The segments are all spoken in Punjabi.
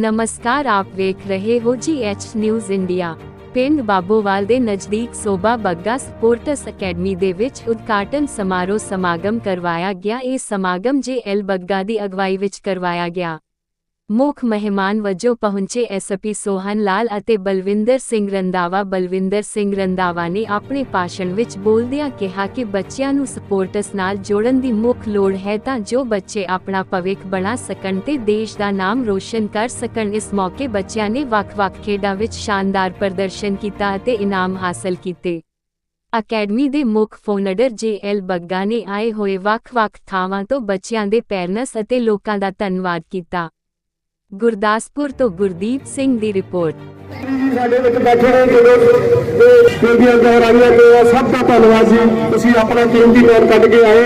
ਨਮਸਕਾਰ, ਆਪ ਵੇਖ ਰਹੇ ਹੋ ਜੀ ਐਚ ਨਿਊਜ਼ ਇੰਡੀਆ ਪਿੰਡ ਬਾਬੋਵਾਲ ਦੇ ਨਜ਼ਦੀਕ ਸੋਬਾ ਬੱਗਾ ਸਪੋਰਟਸ ਅਕੈਡਮੀ ਦੇ ਵਿੱਚ ਉਦਘਾਟਨ ਸਮਾਰੋਹ ਸਮਾਗਮ ਕਰਵਾਇਆ ਗਿਆ। ਇਹ ਸਮਾਗਮ ਜੇ ਐਲ ਬੱਗਾ ਦੀ ਅਗਵਾਈ ਵਿੱਚ ਕਰਵਾਇਆ ਗਿਆ। ਮੁੱਖ ਮਹਿਮਾਨ ਵਜੋਂ ਪਹੁੰਚੇ ਐਸਪੀ ਸੋਹਨ ਲਾਲ ਅਤੇ ਬਲਵਿੰਦਰ ਸਿੰਘ ਰੰਦਾਵਾ ਬਲਵਿੰਦਰ ਸਿੰਘ ਰੰਦਾਵਾ ਨੇ ਆਪਣੇ ਭਾਸ਼ਣ ਵਿੱਚ ਬੋਲਦਿਆਂ ਕਿਹਾ ਕਿ ਬੱਚਿਆਂ ਨੂੰ ਸਪੋਰਟਸ ਨਾਲ ਜੋੜਨ ਦੀ ਮੁੱਖ ਲੋੜ ਹੈ ਤਾਂ ਜੋ ਬੱਚੇ ਆਪਣਾ ਭਵਿੱਖ ਬਣਾ ਸਕਣ ਤੇ ਦੇਸ਼ ਦਾ ਨਾਮ ਰੋਸ਼ਨ ਕਰ ਸਕਣ। ਇਸ ਮੌਕੇ ਬੱਚਿਆਂ ਨੇ ਵੱਖ-ਵੱਖ ਖੇਡਾਂ ਵਿੱਚ ਸ਼ਾਨਦਾਰ ਪ੍ਰਦਰਸ਼ਨ ਕੀਤਾ ਅਤੇ ਇਨਾਮ ਹਾਸਲ ਕੀਤੇ। ਅਕੈਡਮੀ ਦੇ ਮੁੱਖ ਫਾਊਂਡਰ ਜੇ ਐਲ ਬੱਗਾ ਨੇ ਆਏ ਹੋਏ ਵੱਖ-ਵੱਖ ਥਾਵਾਂ ਤੋਂ ਬੱਚਿਆਂ ਦੇ ਪੈਰਨਸ ਅਤੇ ਲੋਕਾਂ ਦਾ ਧੰਨਵਾਦ ਕੀਤਾ। ਗੁਰਦਾਸਪੁਰ ਤੋਂ ਗੁਰਦੀਪ ਸਿੰਘ ਦੀ ਰਿਪੋਰਟ। ਸਾਡੇ ਵਿੱਚ ਬੈਠੇ ਨੇ ਜਿਹੜੇ ਬੀਬੀਆਂ ਗਹਿਰਾਈਆਂ ਤੇ ਆ ਸਭ ਦਾ ਧੰਨਵਾਦ ਜੀ। ਤੁਸੀਂ ਆਪਣਾ ਕੀਮਤੀ ਟਾਈਮ ਕੱਢ ਕੇ ਆਏ।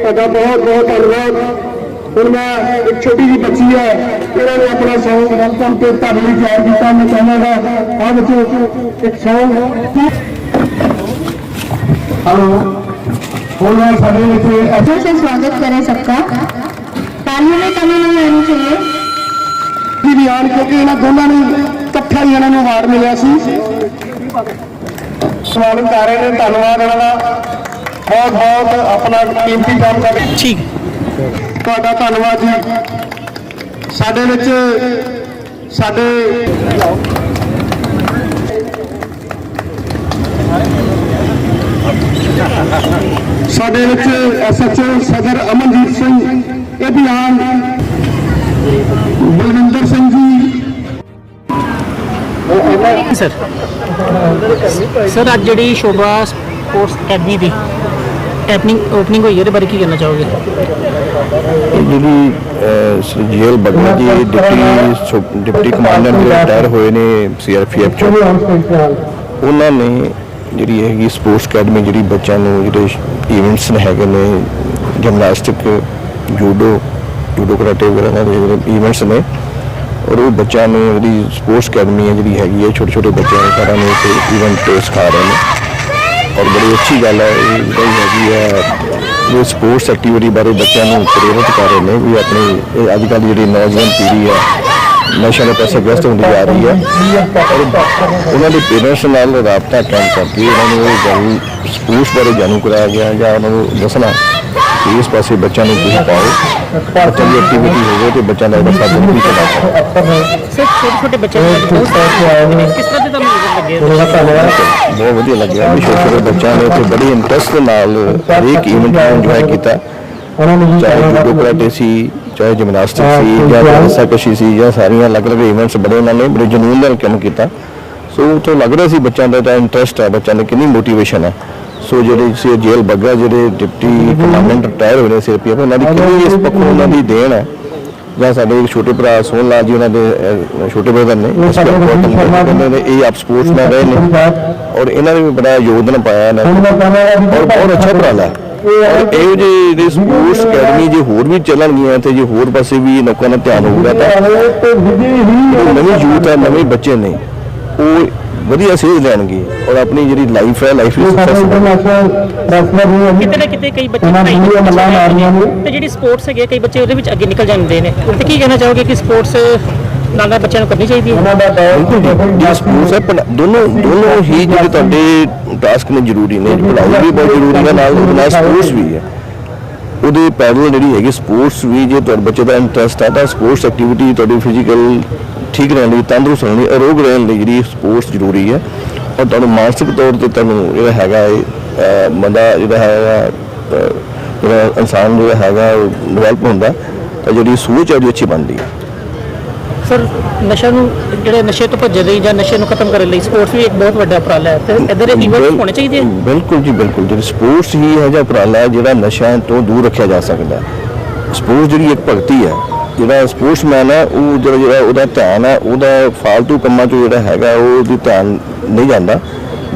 ਤੁਹਾਡਾ ਬਹੁਤ ਬਹੁਤ ਧੰਨਵਾਦ। ਹੁਣ ਮੈਂ ਇੱਕ ਛੋਟੀ ਜੀ ਬੱਚੀ ਹੈ। ਇਹਨਾਂ ਨੇ ਆਪਣਾ ਸੌਂਗ ਵੈਲਕਮ ਤੇ ਧੰਨ ਲਈ ਤਿਆਰ ਕੀਤਾ। ਮੈਂ ਚਾਹਾਂਗਾ ਆ ਬੱਚੋ ਇੱਕ ਸੌਂਗ। ਹਲੋ। ਹੁਣ ਸਾਡੇ ਵਿੱਚ ਐਸੋਸੀਏਸ਼ਨ ਸਵਾਗਤ ਕਰੇ ਸਭ ਦਾ। ਤਾਲੀਆਂ ਵਿੱਚ ਕਮੀ ਨਹੀਂ ਆਣੀ ਚਾਹੀਏ। ਵੀ ਆਣ ਕਿਉਂਕਿ ਇਹਨਾਂ ਦੋਨਾਂ ਨੂੰ ਇਕੱਠਾ ਹੀ ਇਹਨਾਂ ਨੂੰ ਅਵਾਰਡ ਮਿਲਿਆ ਸੀ। ਸਵਾਗਤ ਕਰ ਰਹੇ ਨੇ ਧੰਨਵਾਦ ਇਹਨਾਂ ਦਾ। ਬਹੁਤ ਬਹੁਤ ਆਪਣਾ ਕੀਮਤੀ ਕੰਮ ਕਰ ਠੀਕ। ਤੁਹਾਡਾ ਧੰਨਵਾਦ ਜੀ। ਸਾਡੇ ਵਿੱਚ ਸਾਡੇ ਸਾਡੇ ਵਿੱਚ ਐਸਐਚਓ ਸਦਰ ਅਮਨਜੀਤ ਸਿੰਘ ਇਹ ਵੀ ਸਰ। ਸਰ ਅੱਜ ਜਿਹੜੀ ਸ਼ੋਭਾ ਸਪੋਰਟਸ ਅਕੈਡਮੀ ਦੀ ਓਪਨਿੰਗ ਓਪਨਿੰਗ ਹੋਈ ਹੈ, ਇਹਦੇ ਬਾਰੇ ਕੀ ਕਹਿਣਾ ਚਾਹੋਗੇ? ਜਿਹੜੀ ਅਹ, ਸ੍ਰੀ ਜੇਲ ਬੱਗਾ ਜੀ ਡਿਪਟੀ ਸੁ- ਡਿਪਟੀ ਕਮਾਂਡਰ ਜਿਹੜੇ ਰਿਟਾਇਰ ਹੋਏ ਨੇ ਸੀਆਰਪੀਐਫ ਚੋਂ। ਉਹਨਾਂ ਨੇ ਜਿਹੜੀ ਹੈਗੀ ਸਪੋਰਟਸ ਅਕੈਡਮੀ ਜਿਹੜੀ ਬੱਚਿਆਂ ਨੂੰ ਜਿਹੜੇ ਇਵੈਂਟਸ ਨੇ ਹੈਗੇ ਨੇ ਜਿਮਨਾਸਟਿਕ ਜੂਡੋ ਜੂਡੋ ਕਰਾਟੇ ਵਗੈਰਾ ਦੇ ਜਿਹੜੇ ਇਵੈਂਟਸ ਨੇ ਔਰ ਉਹ ਬੱਚਿਆਂ ਨੂੰ ਜਿਹੜੀ ਸਪੋਰਟਸ ਅਕੈਡਮੀ ਹੈ ਜਿਹੜੀ ਹੈਗੀ ਹੈ ਛੋਟੇ ਛੋਟੇ ਬੱਚਿਆਂ ਨੂੰ ਸਾਰਿਆਂ ਨੂੰ ਇੱਥੇ ਇਵੈਂਟ ਸਿਖਾ ਰਹੇ ਨੇ। ਔਰ ਬੜੀ ਅੱਛੀ ਗੱਲ ਹੈ, ਇਹ ਜਿਹੜੀ ਹੈਗੀ ਹੈ, ਇਹ ਸਪੋਰਟਸ ਐਕਟੀਵਿਟੀ ਬਾਰੇ ਬੱਚਿਆਂ ਨੂੰ ਪ੍ਰੇਰਿਤ ਕਰ ਰਹੇ ਨੇ ਵੀ ਆਪਣੀ ਇਹ ਅੱਜ ਕੱਲ੍ਹ ਜਿਹੜੀ ਨੌਜਵਾਨ ਪੀੜ੍ਹੀ ਹੈ, ਨਸ਼ਿਆਂ ਦੇ ਪਾਸੇ ਗ੍ਰਸਤ ਹੁੰਦੀ ਜਾ ਰਹੀ ਹੈ। ਉਹਨਾਂ ਦੇ ਪੇਰੈਂਟਸ ਨਾਲ ਰਾਬਤਾ ਕਾਇਮ ਕਰਕੇ ਉਹਨਾਂ ਨੂੰ ਇਹ ਗੱਲ ਸਪੋਰਟਸ ਬਾਰੇ ਜਾਣੂ ਕਰਾਇਆ ਗਿਆ ਜਾਂ ਉਹਨਾਂ ਨੂੰ ਦੱਸਣਾ ਕਿ ਇਸ ਪਾਸੇ ਬੱਚਿਆਂ ਨੂੰ ਤੁਸੀਂ ਪਾਓ। ਬੱਚਿਆਂ ਦੀ ਐਕਟੀਵਿਟੀ ਹੋਵੇ ਤੇ ਬੱਚਿਆਂ ਦਾ ਸਾਧਨ ਵੀ ਚਲਾ ਸਕੋ ਸਰ ਛੋਟੇ ਛੋਟੇ ਬੱਚਿਆਂ ਨੂੰ ਬਹੁਤ ਕਿਸ ਤਰ੍ਹਾਂ ਦੇ ਤੁਹਾਨੂੰ ਲੱਗੇ ਬਹੁਤ ਵਧੀਆ ਲੱਗਿਆ। ਵੀ ਛੋਟੇ ਛੋਟੇ ਬੱਚਿਆਂ ਨੇ ਤੇ ਬੜੀ ਇੰਟਰਸਟ ਨਾਲ ਹਰੇਕ ਇਵੈਂਟ ਨੂੰ ਇੰਜੋਏ ਕੀਤਾ। ਚਾਹੇ ਜੂਡੋ ਕਰਾਟੇ ਸੀ ਚਾਹੇ ਜਿਮਨਾਸਟਿਕ ਸੀ ਜਾਂ ਰਸਾਕਸ਼ੀ ਸੀ ਜਾਂ ਸਾਰੀਆਂ ਅਲੱਗ-ਅਲੱਗ ਇਵੈਂਟਸ ਬੜੇ ਉਹਨਾਂ ਨੇ ਬੜੇ ਜਨੂਨ ਨਾਲ ਕੰਮ ਕੀਤਾ। ਸੋ ਉਹ ਤੋਂ ਲੱਗ ਰਿਹਾ ਸੀ ਬੱਚਿਆਂ ਦਾ ਤਾਂ ਇੰਟਰਸਟ ਹੈ ਬੱਚਿਆਂ ਦੀ ਕਿੰਨੀ ਮੋਟੀਵੇਸ਼ਨ ਹੈ। ਸੋ ਜਿਹੜੇ ਸੀ ਜੇਲ ਬੱਗਾ ਜਿਹੜੇ ਡਿਪਟੀ ਕਮਾਂਡੈਂਟ ਰਿਟਾਇਰ ਹੋਏ ਨੇ ਸੀਆਰਪੀਐਫ ਉਹਨਾਂ ਦੀ ਕਿੰਨੀ ਇਸ ਪੱਖੋਂ ਉਹਨਾਂ ਦੀ ਦੇਣ ਹੈ? ਜਾਂ ਸਾਡੇ ਇੱਕ ਛੋਟੇ ਭਰਾ ਸੋਹਣ ਲਾਲ ਜੀ ਉਹਨਾਂ ਦੇ ਛੋਟੇ ਬ੍ਰਦਰ ਨੇ ਇਹ ਆਪ ਸਪੋਰਟਸਮੈਨ ਰਹੇ ਨੇ। ਔਰ ਇਹਨਾਂ ਨੇ ਵੀ ਬੜਾ ਯੋਗਦਾਨ ਪਾਇਆ ਇਹਨਾਂ ਔਰ ਬਹੁਤ ਅੱਛਾ ਉਪਰਾਲਾ ਹੈ ਔਰ ਇਹ ਜੇ ਜਿਹੜੇ ਸਪੋਰਟਸ ਅਕੈਡਮੀ ਜੇ ਹੋਰ ਵੀ ਚੱਲਣਗੀਆਂ ਤੇ ਜੇ ਹੋਰ ਪਾਸੇ ਵੀ ਲੋਕਾਂ ਦਾ ਧਿਆਨ ਹੋਊਗਾ ਤਾਂ ਨਵੇਂ ਯੂਥ ਹੈ ਨਵੇਂ ਬੱਚੇ ਨੇ। ਉਹ ਵਧੀਆ ਸੇਧ ਲੈਣਗੇ। ਔਰ ਆਪਣੀ ਜਿਹੜੀ ਲਾਈਫ ਹੈ ਲਾਈਫ ਵਿੱਚ ਸਕਸੈਸ ਕਿਤੇ ਨਾ ਕਿਤੇ ਕਈ ਬੱਚੇ ਪੜ੍ਹਾਈ ਦੇ ਵਿੱਚ ਜਾਂਦੇ ਨੇ। ਤੇ ਜਿਹੜੀ ਸਪੋਰਟਸ ਹੈਗੇ ਕਈ ਬੱਚੇ ਉਹਦੇ ਵਿੱਚ ਅੱਗੇ ਨਿਕਲ ਜਾਂਦੇ ਨੇ। ਤੇ ਕੀ ਕਹਿਣਾ ਚਾਹੋਗੇ ਕਿ ਸਪੋਰਟਸ ਨਾਲ ਨਾਲ ਬੱਚਿਆਂ ਨੂੰ ਕਰਨੀ ਚਾਹੀਦੀ ਹੈ? ਬਿਲਕੁਲ ਜੀ। ਸਪੋਰਟਸ ਹੈ ਦੋਨੋਂ ਦੋਨੋਂ ਹੀ ਜਿਹੜੇ ਤੁਹਾਡੇ ਟਾਸਕ ਨੇ ਜ਼ਰੂਰੀ ਨੇ। ਪੜ੍ਹਾਈ ਵੀ ਬਹੁਤ ਜ਼ਰੂਰੀ ਹੈ ਨਾਲ ਨਾਲ ਸਪੋਰਟਸ ਵੀ ਹੈ। ਉਹਦੇ ਪੈਰਲ ਜਿਹੜੀ ਹੈਗੀ ਸਪੋਰਟਸ ਵੀ, ਜੇ ਤੁਹਾਡੇ ਬੱਚੇ ਦਾ ਇੰਟਰਸਟ ਹੈ ਤਾਂ ਸਪੋਰਟਸ ਐਕਟੀਵਿਟੀ ਤੁਹਾਡੀ ਫਿਜ਼ੀਕਲ ਠੀਕ ਰਹਿਣ ਲਈ ਤੰਦਰੁਸਤ ਰਹਿਣ ਲਈ ਅਰੋਗ ਰਹਿਣ ਲਈ ਜਿਹੜੀ ਸਪੋਰਟਸ ਜ਼ਰੂਰੀ ਹੈ। ਔਰ ਤੁਹਾਨੂੰ ਮਾਨਸਿਕ ਤੌਰ ਤੇ ਤੁਹਾਨੂੰ ਜਿਹੜਾ ਹੈਗਾ ਹੈ ਬੰਦਾ ਜਿਹੜਾ ਹੈਗਾ ਜਿਹੜਾ ਇਨਸਾਨ ਜਿਹੜਾ ਹੈਗਾ ਡਿਵੈਲਪ ਹੁੰਦਾ। ਤਾਂ ਜਿਹੜੀ ਸੋਚ ਹੈ, ਉਹਦੀ ਅੱਛੀ ਬਣਦੀ ਹੈ। ਸਰ ਨਸ਼ਾ ਨੂੰ ਜਿਹੜੇ ਨਸ਼ੇ ਤੋਂ ਭੱਜਣ ਲਈ ਜਾਂ ਨਸ਼ੇ ਨੂੰ ਖਤਮ ਕਰਨ ਲਈ ਸਪੋਰਟਸ ਵੀ ਇੱਕ ਬਹੁਤ ਵੱਡਾ ਉਪਰਾਲਾ ਹੈ ਤੇ ਇਧਰ ਇਵੈਂਟ ਹੋਣੇ ਚਾਹੀਦੇ ਹੈ ਬਿਲਕੁਲ ਜੀ ਬਿਲਕੁਲ। ਜਿਹੜੀ ਸਪੋਰਟਸ ਹੀ ਹੈ ਜਾਂ ਉਪਰਾਲਾ ਹੈ ਜਿਹੜਾ ਨਸ਼ਿਆਂ ਤੋਂ ਦੂਰ ਰੱਖਿਆ ਜਾ ਸਕਦਾ ਹੈ। ਸਪੋਰਟਸ ਜਿਹੜੀ ਇੱਕ ਭਗਤੀ ਹੈ ਜਿਹੜਾ ਸਪੋਰਟਸਮੈਨ ਹੈ ਉਹ ਜਿਹੜਾ ਜਿਹੜਾ ਉਹਦਾ ਧਿਆਨ ਹੈ ਉਹਦਾ ਫਾਲਤੂ ਕੰਮਾਂ 'ਚ ਜਿਹੜਾ ਹੈਗਾ ਉਹ ਉਹਦੀ ਧਿਆਨ ਨਹੀਂ ਜਾਂਦਾ।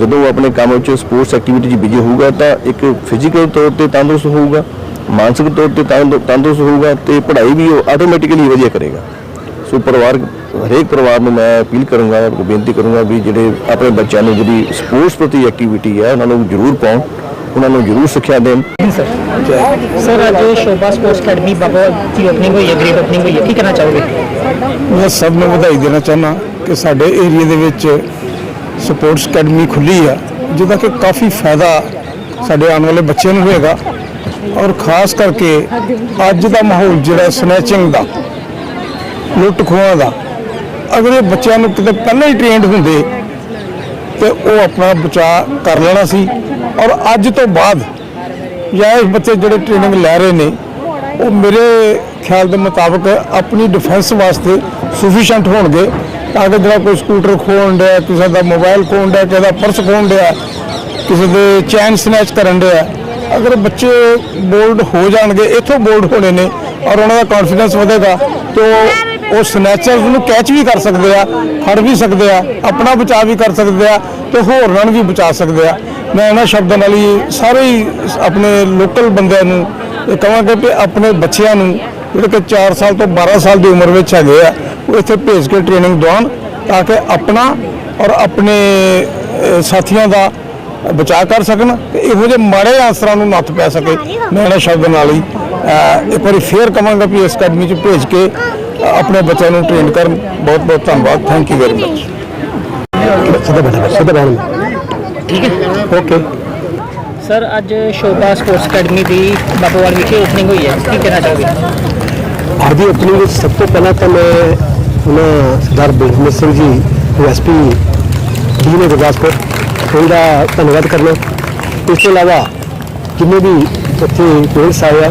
ਜਦੋਂ ਉਹ ਆਪਣੇ ਕੰਮ ਵਿੱਚ ਸਪੋਰਟਸ ਐਕਟੀਵਿਟੀ 'ਚ ਬਿਜ਼ੀ ਹੋਊਗਾ ਤਾਂ ਇੱਕ ਫਿਜ਼ੀਕਲ ਤੌਰ ਤੇ ਤੰਦਰੁਸਤ ਹੋਊਗਾ ਮਾਨਸਿਕ ਤੌਰ ਤੇ ਤੰਦ- ਤੰਦਰੁਸਤ ਹੋਊਗਾ ਤੇ ਪੜ੍ਹਾਈ ਵੀ ਉਹ ਆਟੋਮੈਟਿਕਲੀ ਵਧੀਆ ਕਰੇਗਾ। ਸੋ ਪਰਿਵਾਰ ਹਰੇਕ ਪਰਿਵਾਰ ਨੂੰ ਮੈਂ ਅਪੀਲ ਕਰੂੰਗਾ ਬੇਨਤੀ ਕਰੂੰਗਾ ਵੀ ਜਿਹੜੇ ਆਪਣੇ ਬੱਚਿਆਂ ਨੂੰ ਜਿਹੜੀ ਸਪੋਰਟਸ ਪ੍ਰਤੀ ਐਕਟੀਵਿਟੀ ਹੈ ਉਹਨਾਂ ਨੂੰ ਜ਼ਰੂਰ ਪਾਉਣ ਉਹਨਾਂ ਨੂੰ ਜ਼ਰੂਰ ਸਿੱਖਿਆ ਦੇਣ। ਸਰ ਅੱਜ ਸ਼ੋਭਾ ਸਪੋਰਟਸ ਅਕੈਡਮੀ ਬਾਬਾ ਦੀ ਓਪਨਿੰਗ ਹੋਈ ਹੈ ਗ੍ਰੇਟ ਓਪਨਿੰਗ ਹੋਈ ਹੈ ਕੀ ਕਹਿਣਾ ਚਾਹੋਗੇ? ਮੈਂ ਸਭ ਨੂੰ ਵਧਾਈ ਦੇਣਾ ਚਾਹੁੰਦਾ ਕਿ ਸਾਡੇ ਏਰੀਆ ਦੇ ਵਿੱਚ ਸਪੋਰਟਸ ਅਕੈਡਮੀ ਖੁੱਲੀ ਆ ਜਿਹਦਾ ਕਿ ਕਾਫੀ ਫਾਇਦਾ ਸਾਡੇ ਆਉਣ ਵਾਲੇ ਬੱਚਿਆਂ ਨੂੰ ਹੋਏਗਾ ਔਰ ਖਾਸ ਕਰਕੇ ਅੱਜ ਦਾ ਮਾਹੌਲ ਜਿਹੜਾ ਸਨੈਚਿੰਗ ਦਾ ਲੁੱਟ ਖੋਹਾਂ ਦਾ। ਅਗਰ ਇਹ ਬੱਚਿਆਂ ਨੂੰ ਕਿਤੇ ਪਹਿਲਾਂ ਹੀ ਟ੍ਰੇਨਡ ਹੁੰਦੇ ਤੇ ਉਹ ਆਪਣਾ ਬਚਾਅ ਕਰ ਲੈਣਾ ਸੀ। ਔਰ ਅੱਜ ਤੋਂ ਬਾਅਦ ਜਾਂ ਇਹ ਬੱਚੇ ਜਿਹੜੇ ਟ੍ਰੇਨਿੰਗ ਲੈ ਰਹੇ ਨੇ, ਉਹ ਮੇਰੇ ਖਿਆਲ ਦੇ ਮੁਤਾਬਕ ਆਪਣੀ ਡਿਫੈਂਸ ਵਾਸਤੇ ਸੂਫੀਸ਼ੀਐਂਟ ਹੋਣਗੇ ਤਾਂ ਕਿ ਜਿਹੜਾ ਕੋਈ ਸਕੂਟਰ ਖੋਣ ਡਿਆ, ਕਿਸੇ ਦਾ ਮੋਬਾਈਲ ਖੋਣ ਡਿਆ, ਕਿਸੇ ਦਾ ਪਰਸ ਖੋਣ ਡਿਆ, ਕਿਸੇ ਦੇ ਚੈਨ ਸਨੈਚ ਕਰਨ ਡਿਆ, ਅਗਰ ਬੱਚੇ ਬੋਲਡ ਹੋ ਜਾਣਗੇ, ਇੱਥੋਂ ਬੋਲਡ ਹੋਣੇ ਨੇ ਔਰ ਉਹਨਾਂ ਦਾ ਕੌਨਫੀਡੈਂਸ ਵਧੇਗਾ, ਤੇ ਉਹ ਉਹ ਸਨੈਚਰਸ ਨੂੰ ਕੈਚ ਵੀ ਕਰ ਸਕਦੇ ਆ, ਫੜ ਵੀ ਸਕਦੇ ਆ, ਆਪਣਾ ਬਚਾਅ ਵੀ ਕਰ ਸਕਦੇ ਆ ਤੇ ਹੋਰਨਾਂ ਨੂੰ ਵੀ ਬਚਾ ਸਕਦੇ ਆ। ਮੈਂ ਇਹਨਾਂ ਸ਼ਬਦਾਂ ਨਾਲ ਹੀ ਸਾਰੇ ਹੀ ਆਪਣੇ ਲੋਕਲ ਬੰਦਿਆਂ ਨੂੰ ਇਹ ਕਹਾਂਗਾ ਕਿ ਆਪਣੇ ਬੱਚਿਆਂ ਨੂੰ ਜਿਹੜੇ ਕਿ 4 ਸਾਲ ਤੋਂ 12 ਸਾਲ ਦੀ ਉਮਰ ਵਿੱਚ ਹੈਗੇ ਆ, ਉਹ ਇੱਥੇ ਭੇਜ ਕੇ ਟ੍ਰੇਨਿੰਗ ਦਿਵਾਉਣ ਤਾਂ ਕਿ ਆਪਣਾ ਔਰ ਆਪਣੇ ਸਾਥੀਆਂ ਦਾ ਬਚਾਅ ਕਰ ਸਕਣ ਤੇ ਇਹੋ ਜਿਹੇ ਮਾੜੇ ਆਸਰਾਂ ਨੂੰ ਨੱਥ ਪੈ ਸਕੇ। ਮੈਂ ਇਹਨਾਂ ਸ਼ਬਦਾਂ ਨਾਲ ਹੀ ਇੱਕ ਵਾਰੀ ਫੇਰ ਕਹਾਂਗਾ ਵੀ ਇਸ ਅਕੈਡਮੀ 'ਚ ਭੇਜ ਕੇ ਆਪਣੇ ਬੱਚਿਆਂ ਨੂੰ ਟ੍ਰੇਨ ਕਰਨ ਬਹੁਤ ਬਹੁਤ ਧੰਨਵਾਦ ਥੈਂਕ ਯੂ ਵੈਰੀ ਮਚ ਸਿੱਧਾ ਬੈਠਾ ਸਿੱਧਾ ਬੈਠਾ ਠੀਕ ਹੈ। ਓਕੇ ਸਰ ਅੱਜ ਸ਼ੋਭਾ ਸਪੋਰਟਸ ਅਕੈਡਮੀ ਦੀ ਬਾਬੂਵਾਲ ਵਿਖੇ ਓਪਨਿੰਗ ਹੋਈ ਹੈ। ਕੀ ਕਹਿਣਾ ਚਾਹੋਗੇ? ਅੱਜ ਦੀ ਓਪਨਿੰਗ ਵਿੱਚ ਸਭ ਤੋਂ ਪਹਿਲਾਂ ਤਾਂ ਮੈਂ ਉਹਨਾਂ ਸਰਦਾਰ ਬਲਜਿੰਦਰ ਸਿੰਘ ਜੀ ਐਸਪੀ ਡੀ ਨੇ ਗੁਰਦਾਸਪੁਰ ਉਹਦਾ ਧੰਨਵਾਦ ਕਰਨਾ। ਇਸ ਤੋਂ ਇਲਾਵਾ ਜਿੰਨੇ ਵੀ ਇੱਥੇ ਪੇਰੈਂਟਸ ਆਏ ਆ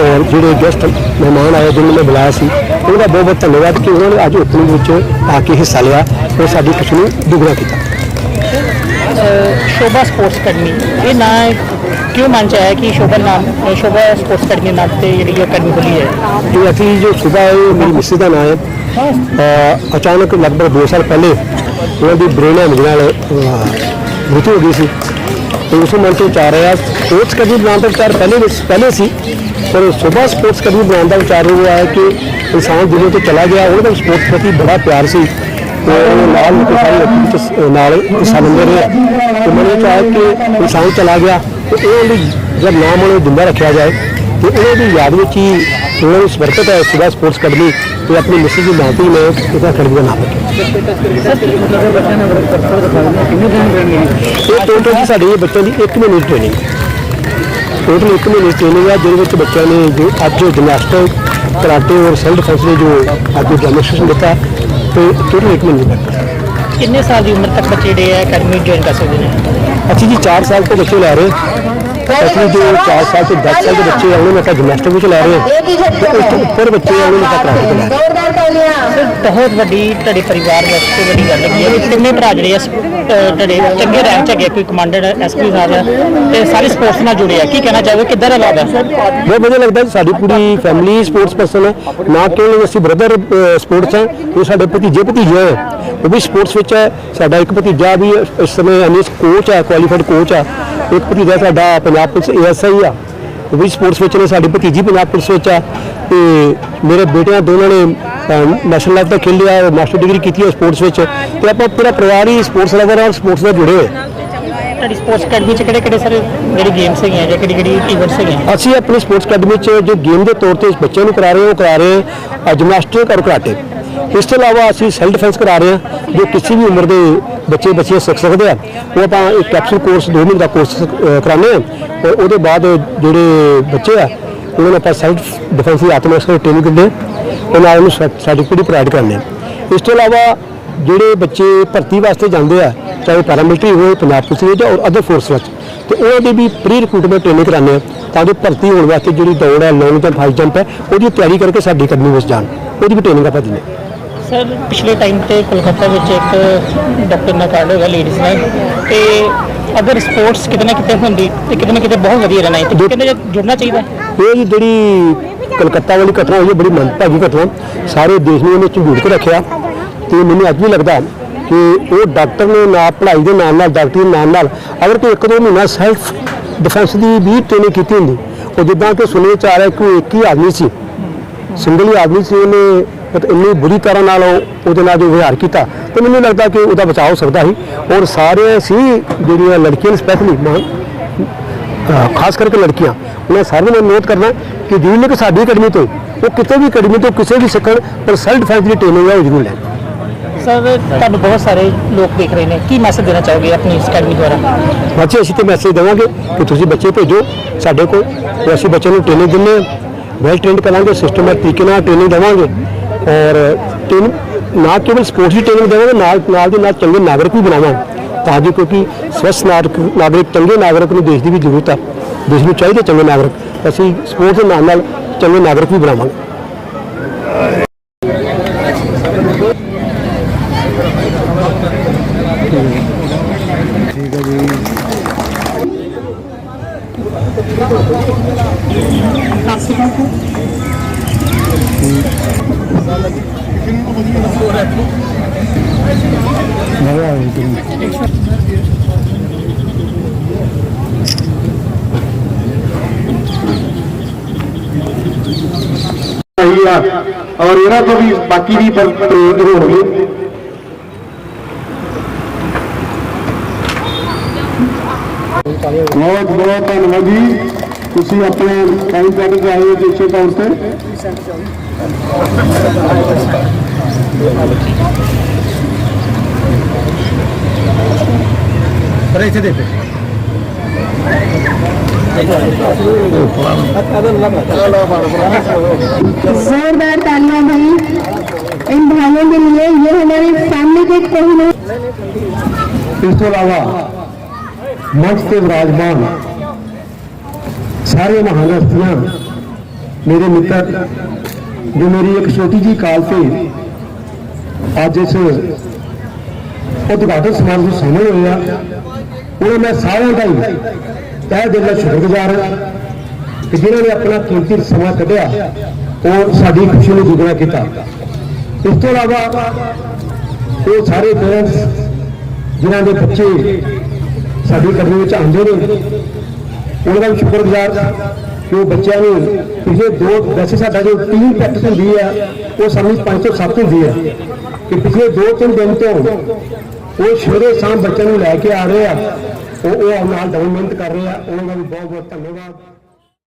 ਔਰ ਜਿਹੜੇ ਗੈਸਟ ਮਹਿਮਾਨ ਆਏ ਜਿਨ੍ਹਾਂ ਨੇ ਬੁਲਾਇਆ ਸੀ ਉਹਦਾ ਬਹੁਤ ਬਹੁਤ ਧੰਨਵਾਦ ਕਿ ਉਹਨਾਂ ਨੇ ਅੱਜ ਓਪਨਿੰਗ ਵਿੱਚ ਆ ਕੇ ਹਿੱਸਾ ਲਿਆ ਔਰ ਸਾਡੀ ਖੁਸ਼ੀ ਨੂੰ ਦੁੱਗਣਾ ਕੀਤਾ। ਸ਼ੋਭਾ ਸਪੋਰਟਸ ਅਕੈਡਮੀ ਇਹ ਨਾਂ ਕਿਉਂ ਮਨ ਚ ਆਇਆ ਕਿ ਸ਼ੋਭਾ ਨਾਮ ਸ਼ੋਭਾ ਸਪੋਰਟਸ ਅਕੈਡਮੀ ਨਾਮ ਤੇ ਜਿਹੜੀ ਅਕੈਡਮੀ ਖੁੱਲੀ ਹੈ? ਇਹ ਅਸੀਂ ਜੋ ਸੁਬਾ ਹੈ ਮੇਰੀ ਮਿਸਿਸ ਦਾ ਨਾਮ ਹੈ। ਅਚਾਨਕ ਲਗਭਗ 2 ਸਾਲ ਪਹਿਲੇ ਉਹਨਾਂ ਦੀ ਬ੍ਰੇਨ ਹੈਮਜ ਨਾਲ ਮ੍ਰਿਤੂ ਹੋ ਗਈ ਸੀ। ਤੇ ਉਸ ਮਨ ਤੋਂ ਚਾਹ ਰਿਹਾ ਸਪੋਰਟਸ ਕਦੀ ਬਣਾਉਣ ਦਾ ਵਿਚਾਰ ਪਹਿਲੇ ਵਿੱਚ ਪਹਿਲੇ ਸੀ। ਪਰ ਸੁਬਾ ਸਪੋਰਟਸ ਕਦੀ ਬਣਾਉਣ ਦਾ ਵਿਚਾਰ ਇਹ ਆਇਆ ਕਿ ਇਨਸਾਨ ਜਿਹਦੇ ਤੋਂ ਚਲਾ ਗਿਆ, ਉਹਦਾ ਸਪੋਰਟਸ ਪ੍ਰਤੀ ਬੜਾ ਪਿਆਰ ਸੀ। ਤੇ ਨਾਲ ਸਾਰੇ ਨਾਲ ਹਿੱਸਾ ਲੈਂਦੇ ਰਹੇ। ਤੇ ਮੈਨੂੰ ਇਹ ਕਿ ਇਨਸਾਨ ਚਲਾ ਗਿਆ, ਤੇ ਉਹ ਲਈ ਜਦ ਨਾਮ ਉਹਨੂੰ ਜਿੰਦਾ ਰੱਖਿਆ ਜਾਏ, ਤੇ ਉਹਨਾਂ ਦੀ ਯਾਦ ਵਿੱਚ ਹੀ ਉਹਨਾਂ ਨੂੰ ਸਮਰਪਿਤ ਹੈ ਸੁਬਾ ਸਪੋਰਟਸ ਅਕੈਡਮੀ ਤੇ ਆਪਣੀ ਮਿਸਿਸ ਦੀ ਨਾਂ ਤੇ ਹੀ ਮੈਂ ਇਹਦਾ ਅਕੈਡਮੀ ਦਾ ਨਾਮ ਰੱਖਿਆ ਇਹ ਟੋਟਲ ਜੀ ਬੱਚਿਆਂ ਦੀ 1 ਮਹੀਨੇ ਦੀ ਟ੍ਰੇਨਿੰਗ ਟੋਟਲ 1 ਮਹੀਨੇ ਟ੍ਰੇਨਿੰਗ ਹੈ ਜਿਹਦੇ ਵਿੱਚ ਬੱਚਿਆਂ ਨੇ ਜੋ ਅੱਜ ਜਿਮਨਾਸਟਿਕ ਕਰਾਟੇ ਔਰ ਸੈਲਫ ਡਿਫੈਂਸ ਨੇ ਜੋ ਅੱਜ ਡੈਮੋਸਟ੍ਰੇਸ਼ਨ ਦਿੱਤਾ ਤੇ ਟੋਟਲ 1 ਮਹੀਨੇ ਦੀ। ਕਿੰਨੇ ਸਾਲ ਦੀ ਉਮਰ ਤੱਕ ਬੱਚੇ ਜਿਹੜੇ ਆ ਅਕੈਡਮੀ ਜੁਆਇਨ ਕਰ ਸਕਦੇ ਨੇ ਅਸੀਂ ਜੀ 4 ਸਾਲ ਤੋਂ ਬੱਚੇ ਲੈ ਰਹੇ ਅਸੀਂ ਜੋ 4 ਸਾਲ ਤੋਂ 10 ਸਾਲ ਦੇ ਬੱਚੇ ਆ ਉਹਨਾਂ ਨੂੰ ਆਪਾਂ ਜਿਮਨਾਸਟਿਕ ਵਿੱਚ ਲੈ ਰਹੇ ਹਾਂ। ਤੇ ਉਸ ਤੋਂ ਉੱਪਰ ਬੱਚੇ ਆ ਉਹਨਾਂ ਨੂੰ ਆਪਾਂ ਕਰਾਟੇ ਵਿੱਚ ਲੈ ਰਹੇ ਹਾਂ। ਸਰ ਬਹੁਤ ਵੱਡੀ ਤੁਹਾਡੇ ਪਰਿਵਾਰ ਵਾਸਤੇ ਵੱਡੀ ਗੱਲ ਹੈਗੀ ਹੈ ਕਿ ਤਿੰਨੇ ਭਰਾ ਜਿਹੜੇ ਅ, ਤੁਹਾਡੇ ਚੰਗੇ ਰੈਂਕ ਚ ਹੈਗੇ ਕੋਈ ਕਮਾਂਡਰ ਐਸਪੀ ਸਾਹਿਬ ਆ ਤੇ ਸਾਰੇ ਸਪੋਰਟਸ ਨਾਲ ਜੁੜੇ ਆ ਕੀ ਕਹਿਣਾ ਚਾਹੋਗੇ ਕਿੱਦਾਂ ਦਾ ਲੱਗਦਾ ਬਹੁਤ ਵਧੀਆ ਲੱਗਦਾ ਜੀ ਸਾਡੀ ਪੂਰੀ ਫੈਮਿਲੀ ਸਪੋਰਟਸ ਪਰਸਨ ਹੈ। ਨਾ ਕਿ ਅਸੀਂ ਬ੍ਰਦਰ ਸਪੋਰਟਸ ਹੈ ਉਹ ਸਾਡੇ ਭਤੀਜੇ ਭਤੀਜੇ ਹੈ। ਉਹ ਵੀ ਸਪੋਰਟਸ ਵਿੱਚ ਹੈ ਸਾਡਾ ਇੱਕ ਭਤੀਜਾ ਵੀ ਇਸ ਸਮੇਂ ਐਨਐਸ ਕੋਚ ਹੈ ਕੁਆਲੀਫਾਈਡ ਕੋਚ ਹੈ। ਇੱਕ ਭਤੀਜਾ ਸਾਡਾ ਪੰਜਾਬ ਪੁਲਿਸ ਏਐਸਆਈ ਆ ਉਹ ਵੀ ਸਪੋਰਟਸ ਵਿੱਚ ਨੇ ਸਾਡੀ ਭਤੀਜੀ ਪੰਜਾਬ ਪੁਲਿਸ ਵਿੱਚ ਆ ਤੇ ਮੇਰੇ ਬੇਟਿਆਂ ਦੋਨਾਂ ਨੇ ਨੈਸ਼ਨਲ ਲੈਵਲ ਤੱਕ ਖੇਲਿਆ ਮਾਸਟਰ ਡਿਗਰੀ ਕੀਤੀ ਹੈ ਸਪੋਰਟਸ ਵਿੱਚ ਤੇ ਆਪਾਂ ਪੂਰਾ ਪਰਿਵਾਰ ਹੀ ਸਪੋਰਟਸ ਔਰ ਸਪੋਰਟਸ ਨਾਲ ਜੁੜੇ ਹੋਏ। ਤੁਹਾਡੀ ਸਪੋਰਟਸ ਅਕੈਡਮੀ ਚ ਕਿਹੜੇ ਕਿਹੜੇ ਸਾਰੇ ਜਿਹੜੀ ਗੇਮਸ ਹੈਗੀਆਂ ਜਾਂ ਕਿਹੜੀ ਕਿਹੜੀ ਇਵੈਂਟਸ ਹੈਗੀਆਂ ਅਸੀਂ ਆਪਣੀ ਸਪੋਰਟਸ ਅਕੈਡਮੀ 'ਚ ਜੋ ਗੇਮ ਦੇ ਤੌਰ ਤੇ ਬੱਚਿਆਂ ਨੂੰ ਕਰਾ ਰਹੇ ਹਾਂ ਉਹ ਕਰਾ ਰਹੇ ਹਾਂ ਜਿਮਨਾਸਟਿਕ ਔਰ ਕਰਾਟੇ ਇਸ ਤੋਂ ਇਲਾਵਾ ਅਸੀਂ ਸੈਲਫ ਡਿਫੈਂਸ ਕਰਾ ਰਹੇ ਹਾਂ ਜੋ ਕਿਸੇ ਵੀ ਉਮਰ ਦੇ ਬੱਚੇ ਬੱਚੇ ਸਿੱਖ ਸਕਦੇ ਆ। ਉਹ ਆਪਾਂ ਇੱਕ ਕੈਪਸੂਲ ਕੋਰਸ 2 ਮਹੀਨੇ ਦਾ ਕੋਰਸ ਕਰਾਉਂਦੇ ਆ। ਔਰ ਉਹਦੇ ਬਾਅਦ ਜਿਹੜੇ ਬੱਚੇ ਆ, ਉਹਨਾਂ ਨੂੰ ਆਪਾਂ ਸੈਲਫ ਡਿਫੈਂਸ ਦੀ ਆਤਮ ਰਕਸ਼ਾ ਟ੍ਰੇਨਿੰਗ ਦਿੰਦੇ ਹਾਂ ਉਹ ਨਾਲ ਉਹਨੂੰ ਸਰਟੀਫਿਕੇਟ ਪ੍ਰੋਵਾਈਡ ਕਰਦੇ ਹਾਂ ਇਸ ਤੋਂ ਇਲਾਵਾ ਜਿਹੜੇ ਬੱਚੇ ਭਰਤੀ ਵਾਸਤੇ ਜਾਂਦੇ ਆ, ਚਾਹੇ ਪੈਰਾਮਿਲਟਰੀ ਹੋਵੇ ਪੰਜਾਬ ਪੁਲਿਸ ਵਿੱਚ ਔਰ ਅਦਰ ਫੋਰਸ ਵਿੱਚ, ਤੇ ਉਹਨਾਂ ਦੀ ਵੀ ਪ੍ਰੀ ਰਿਕਰੂਟਮੈਂਟ ਟ੍ਰੇਨਿੰਗ ਕਰਾਉਂਦੇ ਆ, ਤਾਂ ਜੋ ਭਰਤੀ ਹੋਣ ਵਾਸਤੇ ਜਿਹੜੀ ਦੌੜ ਹੈ ਲੌਂਗ ਜੰਪ ਹਾਈ ਜੰਪ ਹੈ, ਉਹਦੀ ਤਿਆਰੀ ਕਰਕੇ ਸਾਡੀ ਅਕੈਡਮੀ ਵਿੱਚ ਜਾਣ। ਉਹਦੀ ਵੀ ਟ੍ਰੇਨਿੰਗ ਆਪਾਂ ਦਿੰਦੇ ਸਰ, ਪਿਛਲੇ ਟਾਈਮ ਤੇ ਕੋਲਕਾਤਾ ਵਿੱਚ ਇੱਕ ਡਾਕਟਰ ਦਾ ਕਾਰਡ ਹੋਗਾ ਲੇਡੀਜ਼ ਨਾਲ। ਤੇ ਅਗਰ ਸਪੋਰਟਸ ਕਿਤੇ ਨਾ ਕਿਤੇ ਹੁੰਦੀ, ਤੇ ਕਿਤੇ ਨਾ ਕਿਤੇ ਬਹੁਤ ਵਧੀਆ ਰਹਿਣਾ ਹੈ। ਤੇ ਕਹਿੰਦੇ ਜੁੜਨਾ ਚਾਹੀਦਾ ਇਹ ਜੀ ਜਿਹੜੀ ਕਲਕੱਤਾ ਵਾਲੀ ਘਟਨਾ ਹੋਈ ਹੈ, ਬੜੀ ਮੰਦਭਾਗੀ ਘਟਨਾ। ਸਾਰੇ ਦੇਸ਼ ਨੇ ਉਹਨੇ ਝੰਡੂੜ ਕੇ ਰੱਖਿਆ। ਤੇ ਮੈਨੂੰ ਅੱਜ ਵੀ ਲੱਗਦਾ ਕਿ ਉਹ ਡਾਕਟਰ ਨੇ ਨਾ, ਪੜ੍ਹਾਈ ਦੇ ਨਾਲ ਨਾਲ ਡਾਕਟਰੀ ਦੇ ਨਾਲ ਨਾਲ, ਅਗਰ ਕੋਈ ਇੱਕ ਦੋ ਮਹੀਨਾ ਸੈਲਫ ਡਿਫੈਂਸ ਦੀ ਵੀ ਟ੍ਰੇਨਿੰਗ ਕੀਤੀ ਹੁੰਦੀ, ਉਹ ਜਿੱਦਾਂ ਕਿ ਸੁਣਨੇ ਚ ਆ ਰਿਹਾ ਕਿ ਇੱਕ ਹੀ ਆਦਮੀ ਸੀ। ਸਿੰਗਲ ਹੀ ਆਦਮੀ ਸੀ, ਉਹਨੇ ਮਤਲਬ ਇੰਨੀ ਬੁਰੀ ਤਰ੍ਹਾਂ ਨਾਲ ਉਹ- ਉਹਦੇ ਨਾਲ ਜੋ ਵਿਹਾਰ ਕੀਤਾ ਤੇ ਮੈਨੂੰ ਲੱਗਦਾ ਕਿ ਉਹਦਾ ਬਚਾਅ ਹੋ ਸਕਦਾ ਸੀ। ਔਰ ਸਾਰੇ ਸੀ ਜਿਹੜੀਆਂ ਲੜਕੀਆਂ ਸਪੈਸ਼ਲੀ ਖਾਸ ਕਰਕੇ ਲੜਕੀਆਂ ਉਹਨਾਂ ਸਾਰਿਆਂ ਨੂੰ ਨੋਟ ਕਰਨਾ ਕਿ ਜਿਵੇਂ ਕਿ ਸਾਡੀ ਅਕੈਡਮੀ ਤੋਂ ਉਹ ਕਿਤੇ ਵੀ ਅਕੈਡਮੀ ਤੋਂ ਕਿਸੇ ਵੀ ਸਿੱਖਣ ਪਰ ਸੈਲਫ ਡਿਫੈਂਸ ਦੀ ਟ੍ਰੇਨਿੰਗ ਹੈ ਉਹ ਜ਼ਰੂਰ ਲੈਣ। ਸਰ ਤੁਹਾਨੂੰ ਬਹੁਤ ਸਾਰੇ ਲੋਕ ਦੇਖ ਰਹੇ ਨੇ। ਕੀ ਮੈਸੇਜ ਦੇਣਾ ਚਾਹੋਗੇ ਆਪਣੀ ਅਕੈਡਮੀ ਦੁਆਰਾ? ਬੱਚੇ ਅਸੀਂ ਤੇ ਮੈਸੇਜ ਦੇਵਾਂਗੇ ਕਿ ਤੁਸੀਂ ਬੱਚੇ ਭੇਜੋ ਸਾਡੇ ਕੋਲ ਅਸੀਂ ਬੱਚਿਆਂ ਨੂੰ ਟ੍ਰੇਨਿੰਗ ਹਾਂ। ਵੈਲ ਟ੍ਰੇਨਡ ਕਰਾਂਗੇ ਸਿਸਟਮੈਟਿਕ ਤਰੀਕੇ ਨਾਲ ਟ੍ਰੇਨਿੰਗ ਦੇਵਾਂਗੇ। ਔਰ ਟ੍ਰੇਨਿੰਗ ਨਾ ਕੇਵਲ ਸਪੋਰਟਸ ਦੀ ਟ੍ਰੇਨਿੰਗ ਦੇਵਾਂਗੇ, ਨਾਲ ਨਾਲ ਦੇ ਨਾਲ ਚੰਗੇ ਨਾਗਰਿਕ ਵੀ ਬਣਾਵਾਂਗੇ। ਤਾਂ ਜੋ ਕਿਉਂਕਿ ਸਵਸਥ ਨਾਗਰਿਕ ਨਾਗਰਿਕ, ਚੰਗੇ ਨਾਗਰਿਕ ਨੂੰ ਦੇਸ਼ ਦੀ ਵੀ ਜ਼ਰੂਰਤ ਹੈ ਦੇਸ਼ ਨੂੰ ਚਾਹੀਦੇ ਚੰਗੇ ਨਾਗਰਿਕ। ਅਸੀਂ ਸਪੋਰਟਸ ਦੇ ਨਾਲ ਨਾਲ ਚੰਗੇ ਨਾਗਰਿਕ ਵੀ ਬਣਾਵਾਂਗੇ। ਸਹੀ ਆ ਔਰ ਇਹਨਾਂ ਤੋਂ ਵੀ ਬਾਕੀ ਵੀ ਪਰ- ਪ੍ਰਯੋਗ ਹੋਣਗੇ ਬਹੁਤ ਬਹੁਤ ਧੰਨਵਾਦ ਜੀ ਤੁਸੀਂ ਆਪਣੇ ਟਾਈਮ ਕੱਢ ਕੇ ਆਏ ਹੋ ਜਿਸੇ ਤੌਰ ਤੇ जोरदार तालियाँ भाई इन भाइयों के लिए ये हमारे फैमिली के कोई इसके अलावा मंच के विराजमान सारे महानस्थियाँ मेरे मित्र, जो मेरी एक छोटी जी काल से अज इस उद्घाटन समारोह शामिल हुए हैं, उन्हें मैं सारे का ही ਉਹਨਾਂ ਮੈਂ ਤਹਿ ਦਿਲ ਨਾਲ ਸ਼ੁਕਰਗੁਜ਼ਾਰ ਹਾਂ ਕਿ ਜਿਨ੍ਹਾਂ ਨੇ ਆਪਣਾ ਕੀਮਤੀ ਸਮਾਂ ਕੱਢਿਆ ਔਰ ਸਾਡੀ ਖੁਸ਼ੀ ਨੂੰ ਦੁੱਗਣਾ ਕੀਤਾ। ਇਸ ਤੋਂ ਇਲਾਵਾ ਉਹ ਸਾਰੇ ਪੇਰੈਂਟਸ ਜਿਨ੍ਹਾਂ ਦੇ ਬੱਚੇ ਸਾਡੀ ਕੰਪਨੀ ਵਿੱਚ ਆਉਂਦੇ ਨੇ, ਉਹਨਾਂ ਦਾ ਵੀ ਸ਼ੁਕਰਗੁਜ਼ਾਰ ਕਿ ਉਹ ਬੱਚਿਆਂ ਨੂੰ ਪਿਛਲੇ ਦੋ ਵੈਸੇ ਸਾਡਾ ਜੋ ਟੀਮ ਪ੍ਰੈਕਟਿਸ ਹੁੰਦੀ ਹੈ ਉਹ ਸਾਨੂੰ 5 ਤੋਂ 7 ਹੁੰਦੀ ਹੈ ਕਿ ਪਿਛਲੇ ਦੋ ਤਿੰਨ ਦਿਨ ਤੋਂ ਉਹ ਸਵੇਰੇ ਸ਼ਾਮ ਬੱਚਿਆਂ ਨੂੰ ਲੈ ਕੇ ਆ ਰਹੇ ਆ। ਉਹ ਉਹ ਨਾਲ ਡਬਲ ਮਿਹਨਤ ਕਰ ਰਹੇ ਆ ਉਹਨਾਂ ਦਾ ਵੀ ਬਹੁਤ ਬਹੁਤ ਧੰਨਵਾਦ।